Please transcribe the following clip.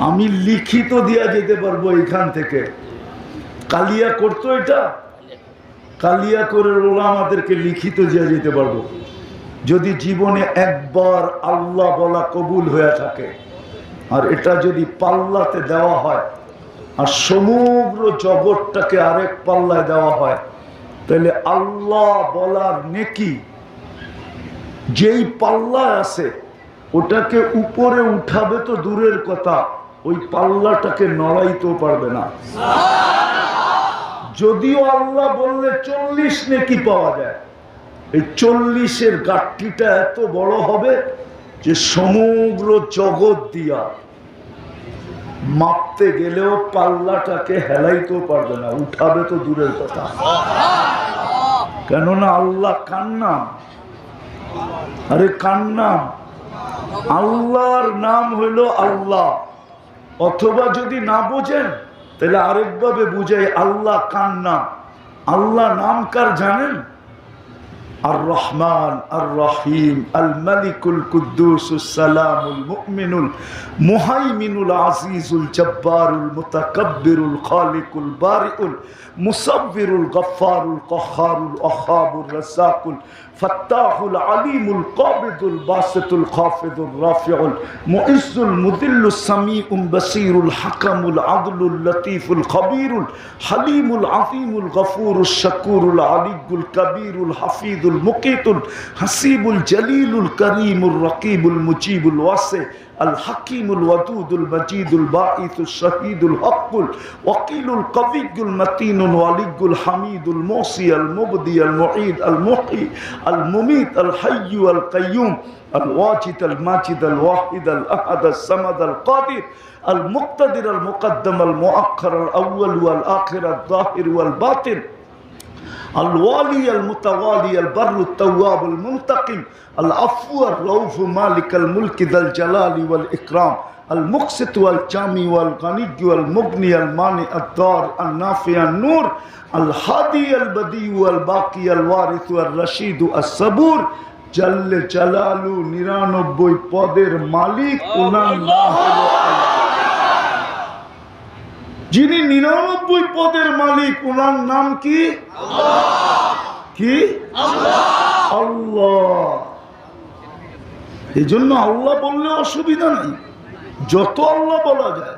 আমি লিখিত দিয়া যেতে পারব এখান থেকে। কালিয়া করতো এটা? কালিয়া করে ওরা আমাদেরকে লিখিত দিয়া যেতে পারব। যদি জীবনে একবার আল্লাহ বলা কবুল হয়ে থাকে, আর এটা যদি পাল্লাতে দেওয়া হয়, আর সমগ্র জগৎটাকে আরেক পাল্লায় দেওয়া হয়, তাহলে আল্লাহ বলার নেকি যেই পাল্লায় আছে, ওটাকে উপরে উঠাবে তো দূরের কথা। ওই পাল্লাটাকে নড়াইতেও পারবে না। যদিও আল্লাহ বললে চল্লিশ নেকি পাওয়া যায়, এই চল্লিশের গাঠটিটা এত বড় হবে যে সমগ্র জগৎ দিয়া মাপতে গেলেও পাল্লাটাকে হেলাইতেও পারবে না, উঠাবে তো দূরের কথা। কেননা আল্লাহ কান্না। আরে কান্না। আল্লাহর নাম হইল আল্লাহ। অথবা যদি না বোঝেন তাহলে আরেকভাবে বুঝাই আল্লাহ কার নাম? আল্লাহ নাম কার জানেন? الرحمن الرحيم الملك القدوس السلام المؤمن المهيمن العزيز الجبار المتكبر الخالق البارئ المصور الغفار القهار الأخاب الرزاق الفتاح العليم القابض الباسط الخافض الرافع المؤز المذل السميع البصير الحكم العدل اللطيف الخبير الحليم العظيم الغفور الشكور العلي الكبير الحفيظ المقيت الحسيب الجليل الكريم الرقيب المجيب الواسع الحكيم الودود المجيد الباعث الشهيد الحق الوكيل القوي المتين الولي الحميد الموصي المبدي المعيد المحيي المميت الحي القيوم الواجد الماجد الواحد الأحد الصمد القادر المقتدر المقدم المؤخر الأول والآخر الظاهر والباطن الوالي المتوالي البر التواب المنتقم العفو الرؤوف مالك الملك ذا الجلال والإكرام المقسط والجامي والغني والمغني المانع الدار النافع النور الهادي البديع والباقي الوارث الرشيد الصبور جل جلاله নিরানব্বই পদের মালিক ওনার নাম হলো আল্লাহ। যিনি নিরানব্বই পদের মালিক, ওনার নাম কি? কি? আল্লাহ। এই জন্য আল্লাহ বললে অসুবিধা নেই। যত আল্লাহ বলা যায়।